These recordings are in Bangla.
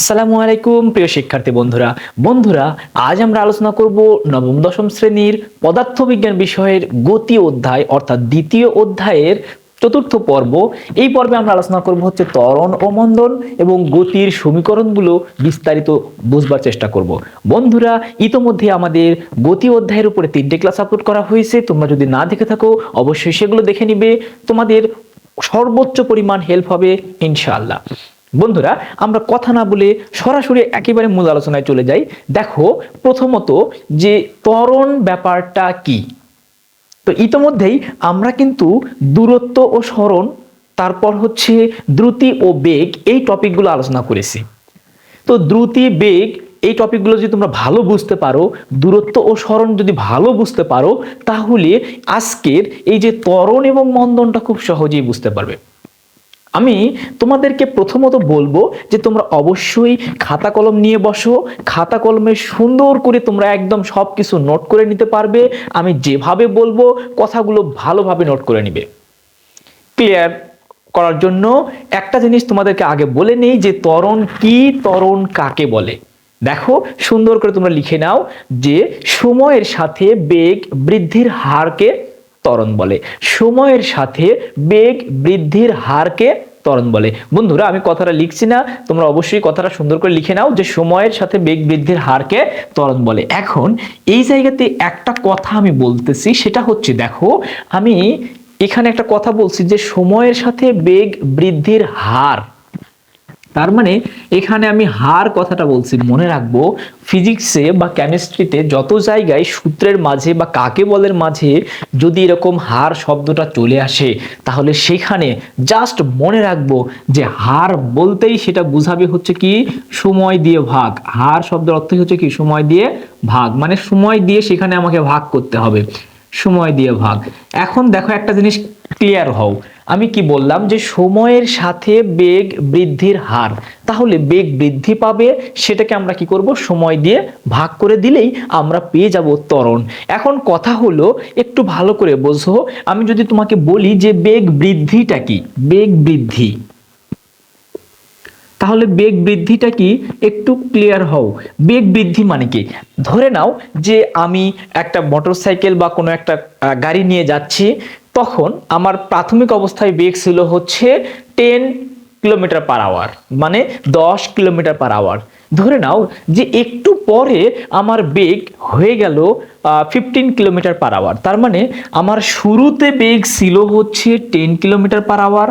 আসসালামু আলাইকুম, প্রিয় শিক্ষার্থী বন্ধুরা। বন্ধুরা, আজ আমরা আলোচনা করব নবম, দশম শ্রেণির পদার্থবিজ্ঞান বিষয়ের গতি অধ্যায়, অর্থাৎ দ্বিতীয় অধ্যায়ের চতুর্থ পর্ব। এই পর্বে আমরা আলোচনা করব হচ্ছে ত্বরণ ও মন্দন এবং গতির সমীকরণগুলো বিস্তারিত বুঝবার চেষ্টা করব। বন্ধুরা, ইতোমধ্যে আমাদের গতি অধ্যায়ের উপরে তিনটে ক্লাস আপলোড করা হয়েছে। তোমরা যদি না দেখে থাকো, অবশ্যই সেগুলো দেখে নিবে। তোমাদের সর্বোচ্চ পরিমাণ হেল্প হবে, ইনশাআল্লাহ। বন্ধুরা, আমরা কথা না বলে সরাসরি একেবারে মূল আলোচনায় চলে যাই। দেখো, প্রথমত যে ত্বরণ ব্যাপারটা কি? তো ইতোমধ্যেই আমরা কিন্তু দূরত্ব ও স্মরণ, তারপর হচ্ছে দ্রুতি ও বেগ এই টপিকগুলো আলোচনা করেছি। তো দ্রুতি, বেগ এই টপিকগুলো যদি তোমরা ভালো বুঝতে পারো, দূরত্ব ও স্মরণ যদি ভালো বুঝতে পারো, তাহলে আজকের এই যে ত্বরণ এবং মন্দনটা খুব সহজেই বুঝতে পারবে। আমি তোমাদেরকে প্রথমত বলব যে তোমরা অবশ্যই খাতা কলম নিয়ে বসো, খাতা কলমে সুন্দর করে তোমরা একদম সব কিছু নোট করে নিতে পারবে। আমি যেভাবে বলব, কথাগুলো ভালোভাবে নোট করে নিবে। ক্লিয়ার করার জন্য একটা জিনিস তোমাদেরকে আগে বলে নেই যে ত্বরণ কি তরণ কাকে বলে। দেখো, সুন্দর করে তোমরা লিখে নাও যে সময়ের সাথে বেগ বৃদ্ধির হারকে ত্বরণ বলে। সময়ের সাথে বেগ বৃদ্ধির হারকে ত্বরণ বলে। বন্ধুরা, আমি কথাটা লিখছি না, তোমরা অবশ্যই কথাটা সুন্দর করে লিখে নাও যে সময়ের সাথে বেগ বৃদ্ধির হারকে ত্বরণ বলে। এখন, এই জায়গাতে একটা কথা আমি বলতেছি, সেটা হচ্ছে দেখো, আমি এখানে একটা কথা বলছি যে সময়ের সাথে বেগ বৃদ্ধির হার তার মানে এখানে আমি হার কথাটা বলছি, মনে রাখব, ফিজিক্সে বা কেমিস্ট্রিতে যত জায়গায় সূত্রের মাঝে বা কাকে বলের মাঝে যদি এরকম হার শব্দটা চলে আসে, তাহলে সেখানে জাস্ট মনে রাখব যে হার বলতেই সেটা বুঝাবে হচ্ছে কি, সময় দিয়ে ভাগ। হার শব্দের অর্থ হচ্ছে কি, সময় দিয়ে ভাগ। মানে সময় দিয়ে সেখানে আমাকে ভাগ করতে হবে। সময় দিয়ে ভাগ। এখন দেখো একটা জিনিস ক্লিয়ার হও। আমি কি বললাম যে সময়ের সাথে বেগ বৃদ্ধির হার। তাহলে বেগ বৃদ্ধি পাবে, সেটাকে আমরা কি করব? সময় দিয়ে ভাগ করে দিলেই আমরা পেয়ে যাব ত্বরণ। এখন কথা হলো, একটু ভালো করে বোঝো। আমি যদি তোমাকে বলি যে বেগ বৃদ্ধিটা কি? বেগ বৃদ্ধি। তাহলে বেগ বৃদ্ধিটা কি? একটু ক্লিয়ার হও। বেগ বৃদ্ধি মানে কি? ধরে নাও যে আমি একটা মোটরসাইকেল বা কোনো একটা গাড়ি নিয়ে যাচ্ছি, তখন আমার প্রাথমিক অবস্থায় বেগ ছিল হচ্ছে টেন কিলোমিটার পার আওয়ার মানে দশ কিলোমিটার পার আওয়ার ধরে নাও যে একটু পরে আমার বেগ হয়ে গেল ফিফটিন কিলোমিটার পার আওয়ার তার মানে আমার শুরুতে বেগ ছিল হচ্ছে ten kilometre per hour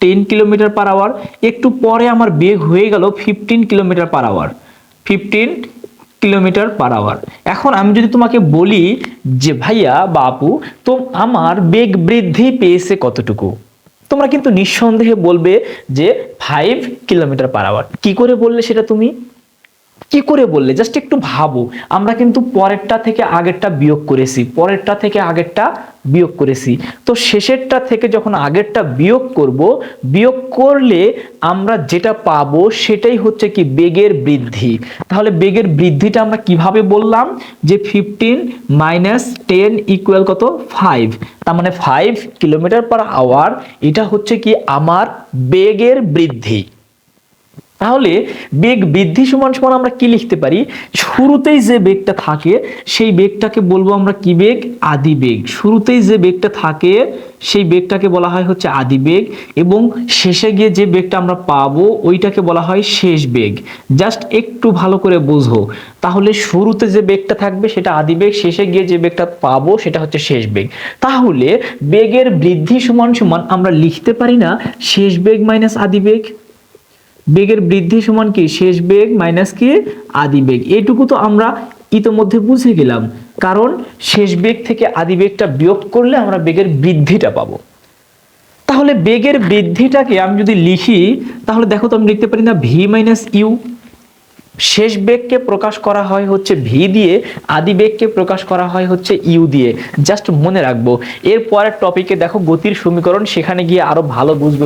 ten kilometre per hour একটু পরে আমার বেগ হয়ে গেল fifteen kilometre per hour fifteen kilometre per hour এখন আমি যদি তোমাকে বলি যে, ভাইয়া, বাপু, তো আমার বেগ বৃদ্ধি পেয়েছে কতটুকু? তোমরা কিন্তু নিঃসন্দেহে বলবে যে ফাইভ কিলোমিটার পার আওয়ার কী করে বললে সেটা তুমি? কি করে বললে? জাস্ট একটু ভাবো। আমরা কিন্তু পরেরটা থেকে আগেরটা বিয়োগ করেছি। পরেরটা থেকে আগেরটা বিয়োগ করেছি। তো শেষেরটা থেকে যখন আগেরটা বিয়োগ করব, বিয়োগ করলে আমরা যেটা পাবো সেটাই হচ্ছে কি বেগের বৃদ্ধি। তাহলে বেগের বৃদ্ধিটা আমরা কীভাবে বললাম? যে ফিফটিন মাইনাস টেন ইকুয়াল কত? ফাইভ তার মানে ফাইভ কিলোমিটার পার আওয়ার এটা হচ্ছে কি আমার বেগের বৃদ্ধি। তাহলে বেগ বৃদ্ধি সমান সমান আমরা কি লিখতে পারি? শুরুতেই যে বেগটা থাকে, সেই বেগটাকে বলব আমরা কি বেগ? আদি বেগ। শুরুতেই যে বেগটা থাকে, সেই বেগটাকে বলা হয় হচ্ছে আদি বেগ এবং শেষে গিয়ে যে বেগটা আমরা পাবো, ওইটাকে বলা হয় শেষ বেগ। জাস্ট একটু ভালো করে বুঝো। তাহলে শুরুতে যে বেগটা থাকবে, সেটা আদি বেগ, শেষে গিয়ে যে বেগটা পাবো, সেটা হচ্ছে শেষ বেগ। তাহলে বেগের বৃদ্ধি সমান সমান আমরা লিখতে পারি না শেষ বেগ মাইনাস আদি বেগ? বেগের বৃদ্ধি সমান কি? শেষ বেগ মাইনাস কি? আদি বেগ। এটুকু তো আমরা ইতোমধ্যে বুঝে গেলাম। কারণ শেষ বেগ থেকে আদি বেগটা বিয়োগ করলে আমরা বেগের বৃদ্ধিটা পাবো। তাহলে বেগের বৃদ্ধিটাকে আমি যদি লিখি, তাহলে দেখো তো আমি লিখতে পারি না ভি মাইনাস ইউ শেষ বেগকে প্রকাশ করা হয় হচ্ছে ভি দিয়ে, আদি বেগকে প্রকাশ করা হয় হচ্ছে ইউ দিয়ে। জাস্ট মনে রাখব, এর পরের টপিকে দেখো গতির সমীকরণ, সেখানে গিয়ে আরও ভালো বুঝব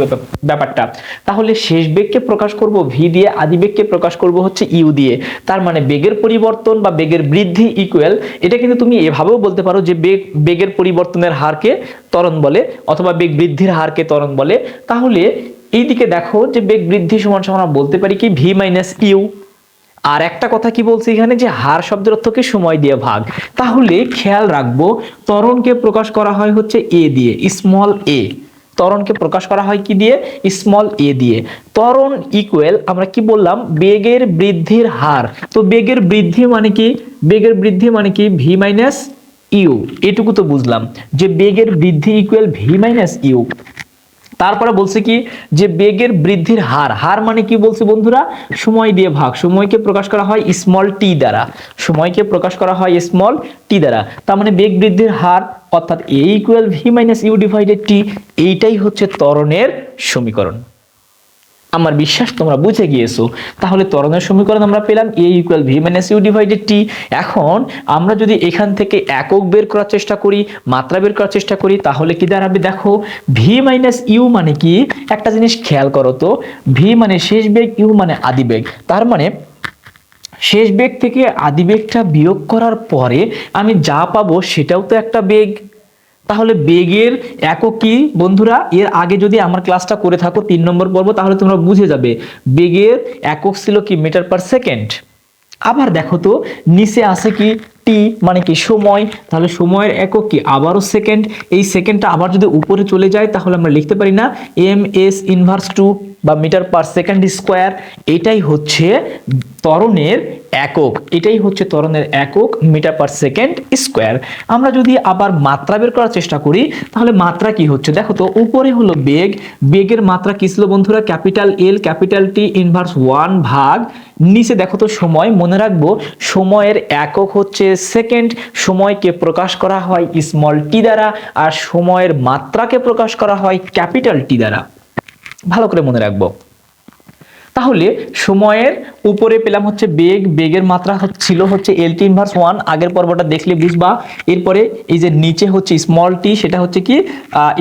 ব্যাপারটা। তাহলে শেষ বেগকে প্রকাশ করব ভি দিয়ে, আদি বেগকে প্রকাশ করব হচ্ছে ইউ দিয়ে। তার মানে বেগের পরিবর্তন বা বেগের বৃদ্ধি ইকুয়াল এটা কিন্তু তুমি এভাবেও বলতে পারো যে বেগ, বেগের পরিবর্তনের হারকে ত্বরণ বলে, অথবা বেগ বৃদ্ধির হারকে ত্বরণ বলে। তাহলে এইদিকে দেখো যে বেগ বৃদ্ধি সমান সমান বলতে পারি কি, ভি মাইনাস ইউ। আর একটা কথা কি বলছি এখানে যে হার শব্দের অর্থকে সময় দিয়ে ভাগ। তাহলে খেয়াল রাখব তরণকে প্রকাশ করা হয় হচ্ছে এ দিয়ে স্মল এ ত্বরণকে প্রকাশ করা হয় কি দিয়ে? স্মল এ দিয়ে। ত্বরণ ইকুয়াল আমরা কি বললাম? বেগের বৃদ্ধির হার। তো বেগের বৃদ্ধি মানে কি? বেগের বৃদ্ধি মানে কি? ভি মাইনাস ইউ এটুকু তো বুঝলাম। যে বেগের বৃদ্ধি ইকুয়াল ভি মাইনাস ইউ তারপরে বলছে কি যে বেগের বৃদ্ধির হার হার মানে কি বলছে বন্ধুরা? সময় দিয়ে ভাগ, সময়কে প্রকাশ করা হয় স্মল টি দ্বারা, সময়কে প্রকাশ করা হয় স্মল টি দ্বারা। তার মানে বেগ বৃদ্ধির হার অর্থাৎ A equal V minus U divided T এইটাই হচ্ছে ত্বরণের সমীকরণ। আমার বিশ্বাস তোমরা বুঝে গিয়েছো। তাহলে ত্বরণের সমীকরণ আমরা পেলাম A equal V minus U divided T এখন আমরা যদি এখান থেকে একক বের করার চেষ্টা করি, মাত্রা বের করার চেষ্টা করি, তাহলে কি দাঁড়াবে? দেখো ভি মাইনাস ইউ মানে কি? একটা জিনিস খেয়াল করো তো ভি মানে শেষ বেগ ইউ মানে আদি বেগ। তার মানে শেষ বেগ থেকে আদি বেগটা বিয়োগ করার পরে আমি যা পাবো সেটাও তো একটা বেগ। তাহলে বেগের একক কি? বন্ধুরা, এর আগে যদি আমার ক্লাসটা করে থাকো, তিন নম্বর পর্ব, তাহলে তোমরা বুঝে যাবে বেগের একক ছিল কি মিটার পার সেকেন্ড? আবার দেখো তো, নিচে আছে কি টি মানে কি সময়? তাহলে সময়ের একক কি? আবারও সেকেন্ড। এই সেকেন্ডটা আবার যদি উপরে চলে যায়, তাহলে আমরা লিখতে পারি না এম এস ইনভার্স টু বা মিটার পার সেকেন্ড স্কোয়ার, এটাই হচ্ছে ত্বরণের একক। এটাই হচ্ছে ত্বরণের একক মিটার পার সেকেন্ড স্কোয়ার। আমরা যদি আবার মাত্রা বের করার চেষ্টা করি, তাহলে মাত্রা কি হচ্ছে? দেখো তো, উপরে হলো বেগ। বেগের মাত্রা কি ছিল বন্ধুরা? Capital L, capital T inverse one ভাগ। নিচে দেখো তো, সময়। মনে রাখব, সময়ের একক হচ্ছে সেকেন্ড। সময়কে প্রকাশ করা হয় স্মল টি দ্বারা, আর সময়ের মাত্রাকে প্রকাশ করা হয় ক্যাপিটাল টি দ্বারা। ভালো করে মনে রাখব। তাহলে সময়ের উপরে পেলাম হচ্ছে বেগ, বেগের মাত্রা ছিল হচ্ছে এল টি ইনভার্স ওয়ান আগের পর্বটা দেখলে বুঝবা। এরপরে এই যে নিচে হচ্ছে স্মল টি সেটা হচ্ছে কি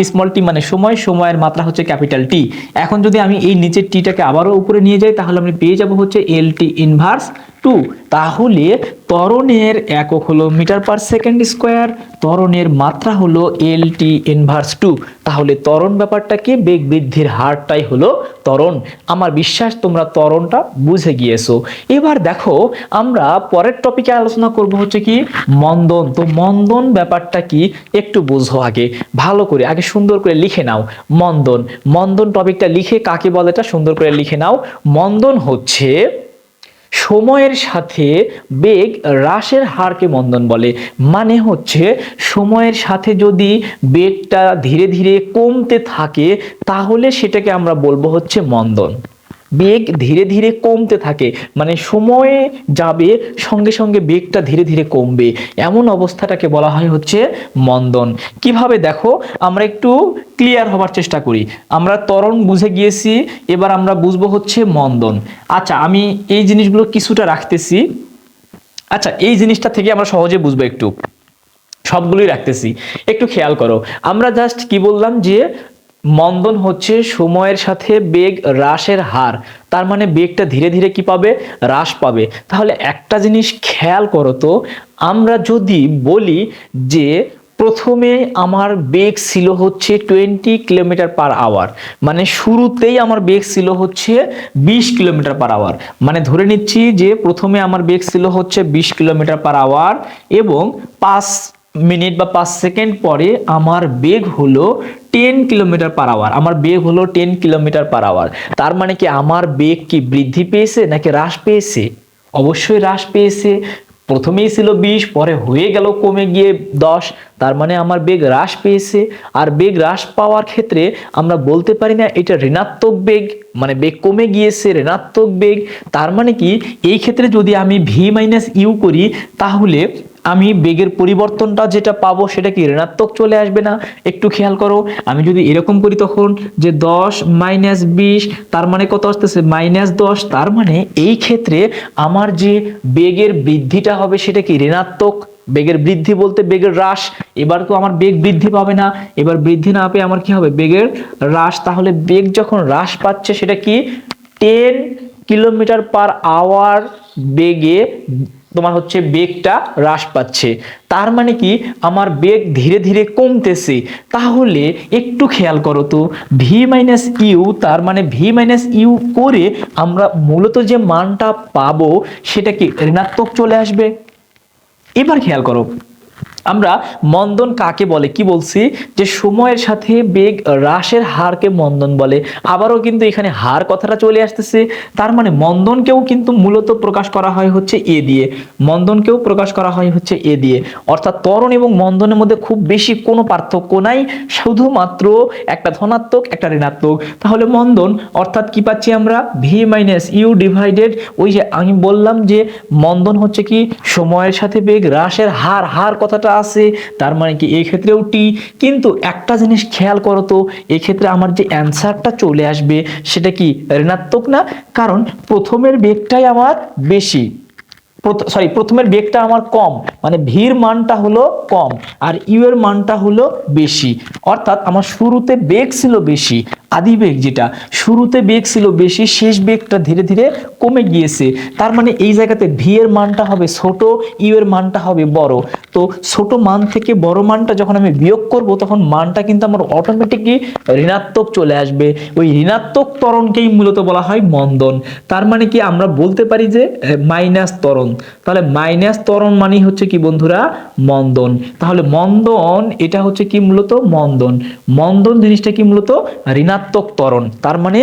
স্মল টি মানে সময়, সময়ের মাত্রা হচ্ছে ক্যাপিটাল টি এখন যদি আমি এই নিচের টিটাকে আবারও উপরে নিয়ে যাই, তাহলে আমি পেয়ে যাব হচ্ছে এল টি ইনভার্স টু তাহলে ত্বরণের একক হলো মিটার পার সেকেন্ড স্কোয়ার, ত্বরণের মাত্রা হলো এল টি ইনভার্স টু তাহলে ত্বরণ ব্যাপারটা কি বেগ বৃদ্ধির হারটাই হলো ত্বরণ। আমার বিশ্বাস তোমরা ত্বরণটা বুঝে গিয়েছো। এবার দেখো, আমরা পরের টপিকে আলোচনা করব হচ্ছে কি মন্দন। তো মন্দন ব্যাপারটা কি একটু বুঝো আগে। ভালো করে, আগে সুন্দর করে লিখে নাও মন্দন। মন্দন টপিকটা লিখে কাকে বলে এটা সুন্দর করে লিখে নাও। মন্দন হচ্ছে সময়ের সাথে বেগ হ্রাসের হারকে মন্দন বলে। মানে হচ্ছে সময়ের সাথে যদি বেগটা ধীরে ধীরে কমতে থাকে, তাহলে সেটাকে আমরা বলব হচ্ছে মন্দন। বেগ ধীরে ধীরে কমতে থাকে। মানে সময়ে যাবে, সঙ্গে সঙ্গে বেগটা ধীরে ধীরে কমবে। এমন অবস্থাটাকে বলা হয় হচ্ছে মন্দন। কীভাবে দেখো? আমরা একটু ক্লিয়ার হবার চেষ্টা করি। আমরা ত্বরণ বুঝে গিয়েছি, এবার আমরা বুঝব হচ্ছে মন্দন। আচ্ছা আমি এই জিনিসগুলো কিছুটা রাখতেছি। আচ্ছা এই জিনিসটা থেকে আমরা সহজে বুঝব একটু। সবগুলোই রাখতেছি। একটু খেয়াল করো। আমরা জাস্ট কি বললাম যে মন্দন হচ্ছে সময়ের সাথে বেগ হ্রাসের হার। তার মানে বেগটা ধীরে ধীরে কি পাবে? হ্রাস পাবে। তাহলে একটা জিনিস খেয়াল করো তো, আমরা যদি বলি যে প্রথমে আমার বেগ ছিল হচ্ছে টোয়েন্টি কিলোমিটার পার আওয়ার মানে শুরুতেই আমার বেগ ছিল হচ্ছে বিশ কিলোমিটার পার আওয়ার। মানে ধরে নিচ্ছি যে প্রথমে আমার বেগ ছিল হচ্ছে বিশ কিলোমিটার পার আওয়ার এবং পাঁচ মিনিট বা পাঁচ সেকেন্ড পরে আমার বেগ হলো টেন কিলোমিটার পার আওয়ার আমার বেগ হলো টেন কিলোমিটার পার আওয়ার তার মানে কি আমার বেগ কি বৃদ্ধি পেয়েছে নাকি হ্রাস পেয়েছে? অবশ্যই হ্রাস পেয়েছে। প্রথমেই ছিল বিশ, পরে হয়ে গেল কমে গিয়ে দশ। তার মানে আমার বেগ হ্রাস পেয়েছে। আর বেগ হ্রাস পাওয়ার ক্ষেত্রে আমরা বলতে পারি না এটা ঋণাত্মক বেগ মানে বেগ কমে গিয়েছে, ঋণাত্মক বেগ। তার মানে কি এই ক্ষেত্রে যদি আমি ভি মাইনাস ইউ করি, তাহলে আমি বেগের পরিবর্তনটা যেটা পাবো সেটা কি ঋণাত্মক চলে আসবে না? একটু খেয়াল করো, আমি যদি এরকম করি তখন যে দশ মাইনাস বিশ, তার মানে কত আসতেছে? মাইনাস দশ, তার মানে এই ক্ষেত্রে আমার যে বেগের বৃদ্ধিটা হবে সেটা কি ঋণাত্মক? বেগের বৃদ্ধি বলতে বেগের হ্রাস, এবার তো আমার বেগ বৃদ্ধি পাবে না, এবার বৃদ্ধি না পেয়ে আমার কি হবে? বেগের হ্রাস, তাহলে বেগ যখন হ্রাস পাচ্ছে সেটা কি? টেন কিলোমিটার পার আওয়ার বেগে তোমার হচ্ছে বেগটা হ্রাস পাচ্ছে। তার মানে কি? আমার বেগ ধীরে ধীরে কমতেছে। তাহলে একটু খেয়াল করো তো ভি মাইনাস ইউ তার মানে ভি মাইনাস ইউ করে আমরা মূলত যে মানটা পাবো, সেটা কি ঋণাত্মক চলে আসবে? এবার খেয়াল করো। আমরা মন্দন কাকে বলে, কি বলছি? যে সময়ের সাথে বেগ হ্রাসের হারকে মন্দন বলে। আবারও কিন্তু এখানে হার কথাটা চলে আসতেছে। তার মানে মন্দনকেও কিন্তু মূলত প্রকাশ করা হয় হচ্ছে এ দিয়ে। মন্দনকেও প্রকাশ করা হয় হচ্ছে এ দিয়ে। অর্থাৎ ত্বরণ এবং মন্দনের মধ্যে খুব বেশি কোনো পার্থক্য নাই, শুধুমাত্র একটা ধনাত্মক, একটা ঋণাত্মক। তাহলে মন্দন, অর্থাৎ কি পাচ্ছি আমরা? ভি মাইনাস ইউ ডিভাইডেড ওই যে আমি বললাম যে মন্দন হচ্ছে কি? সময়ের সাথে বেগ, হ্রাসের হার হার কথাটা আছে, তার মানে কি এই ক্ষেত্রেও টি। কিন্তু একটা জিনিস খেয়াল করো তো, এক্ষেত্রে আমার যে অ্যান্সারটা চলে আসবে সেটা কি ঋণাত্মক না? কারণ প্রথমের বেগটাই আমার বেশি। সরি প্রথমের বেগটা আমার কম। মানে ভির মানটা হলো কম, আর ইউ এর মানটা হলো বেশি। অর্থাৎ আমার শুরুতে বেগ ছিল বেশি আদি বেগ যেটা, শুরুতে বেগ ছিল বেশি, শেষ বেগটা ধীরে ধীরে কমে গিয়েছে। তার মানে এই জায়গাতে ভি এর মানটা হবে ছোট ইউ এর মানটা হবে বড়। তো ছোট মান থেকে বড় মানটা যখন আমি বিয়োগ করব, তখন মানটা কিন্তু আমার অটোমেটিকলি ঋণাত্মক চলে আসবে। ওই ঋণাত্মক ত্বরণকেই মূলত বলা হয় মন্দন। তার মানে কি আমরা বলতে পারি যে মাইনাস ত্বরণ। তাহলে মাইনাস ত্বরণ মানে হচ্ছে কি বন্ধুরা? মন্দন। তাহলে মন্দন, এটা হচ্ছে কি মূলত মন্দন। মন্দন জিনিসটা কি মূলত? ঋণাত্মক ত্বরণ তার মানে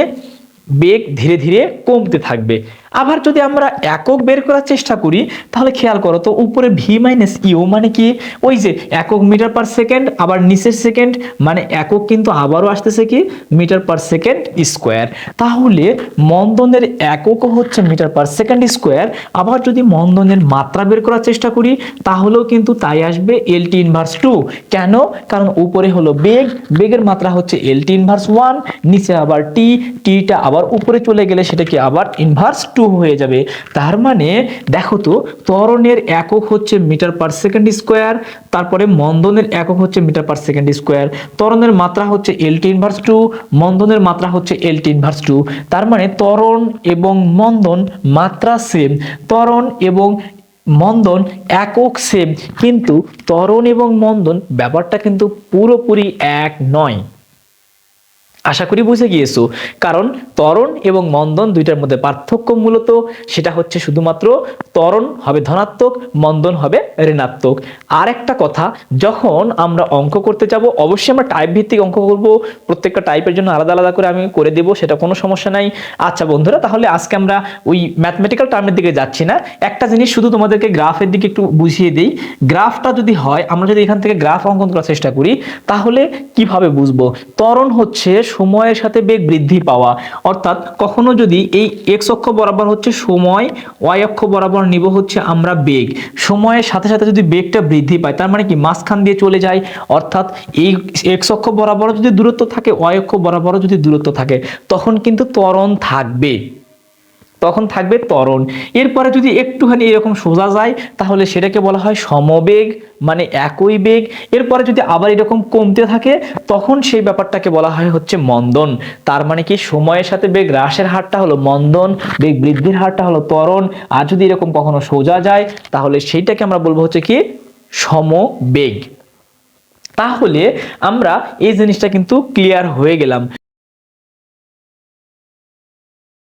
বেগ ধীরে ধীরে কমতে থাকবে। আবার যদি আমরা একক বের করার চেষ্টা করি, তাহলে খেয়াল করো তো উপরে ভি মাইনাস ইউ মানে কি? ওই যে একক মিটার পার সেকেন্ড, আবার নিচের সেকেন্ড মানে একক কিন্তু আবারও আসতেছে কি? Metre per second square. তাহলে মন্দনের একক হচ্ছে মিটার পার সেকেন্ড স্কোয়ার। আবার যদি মন্দনের মাত্রা বের করার চেষ্টা করি, তাহলেও কিন্তু তাই আসবে এল টি ইনভার্স টু কেন? কারণ উপরে হলো বেগ, বেগের মাত্রা হচ্ছে এল টি ইনভার্স ওয়ান নিচে আবার টি টিটা আবার উপরে চলে গেলে সেটা কি আবার ইনভার্স টু হয়ে যাবে। তার মানে দেখো তো, ত্বরণের একক হচ্ছে মিটার পার সেকেন্ড স্কোয়ার, তারপরে মন্দনের একক হচ্ছে মিটার পার সেকেন্ড স্কোয়ার। ত্বরণের মাত্রা হচ্ছে এল টি ইনভার্স টু মন্দনের মাত্রা হচ্ছে এল টি ইনভার্স টু তার মানে ত্বরণ এবং মন্দন মাত্রা সেম ত্বরণ এবং মন্দন একক সেম কিন্তু ত্বরণ এবং মন্দন ব্যাপারটা কিন্তু পুরোপুরি এক নয়। আশা করি বুঝে গিয়েছো। কারণ ত্বরণ এবং মন্দন দুইটার মধ্যে পার্থক্য মূলত সেটা হচ্ছে শুধুমাত্র ত্বরণ হবে ধনাত্মক, মন্দন হবে ঋণাত্মক। আর একটা কথা, যখন আমরা অঙ্ক করতে যাব, অবশ্যই আমরা টাইপ ভিত্তিক অঙ্ক করব। প্রত্যেকটা টাইপের জন্য আলাদা আলাদা করে আমি করে দেব, সেটা কোনো সমস্যা নাই। আচ্ছা বন্ধুরা, তাহলে আজকে আমরা ওই ম্যাথমেটিক্যাল টার্মের দিকে যাচ্ছি না। একটা জিনিস শুধু তোমাদেরকে গ্রাফের দিকে একটু বুঝিয়ে দিই। গ্রাফটা যদি হয়, আমরা যদি এখান থেকে গ্রাফ অঙ্কন করার চেষ্টা করি, তাহলে কীভাবে বুঝব? ত্বরণ হচ্ছে সময়ের সাথে বেগ বৃদ্ধি পাওয়া। অর্থাৎ কখনো যদি এই এক্স অক্ষ বরাবর হচ্ছে সময় ওয়াই অক্ষ বরাবর নিব হচ্ছে আমরা বেগ। সময়ের সাথে সাথে যদি বেগটা বৃদ্ধি পায়, তার মানে কি? মাঝখান দিয়ে চলে যায়। অর্থাৎ এই এক্স অক্ষ বরাবর যদি দূরত্ব থাকে ওয়াই অক্ষ বরাবর যদি দূরত্ব থাকে, তখন কিন্তু ত্বরণ থাকবে। তখন থাকবে ত্বরণ। এরপরে যদি একটুখানি এরকম সোজা যায়, তাহলে সেটাকে বলা হয় সমবেগ মানে একই বেগ। এরপরে যদি আবার এরকম কমতে থাকে, তখন সেই ব্যাপারটাকে বলা হয় হচ্ছে মন্দন। তার মানে কি? সময়ের সাথে বেগ হ্রাসের হারটা হলো মন্দন, বেগ বৃদ্ধির হারটা হলো ত্বরণ। আর যদি এরকম কখনো সোজা যায়, তাহলে সেইটাকে আমরা বলব হচ্ছে কি? সমবেগ। তাহলে আমরা এই জিনিসটা কিন্তু ক্লিয়ার হয়ে গেলাম।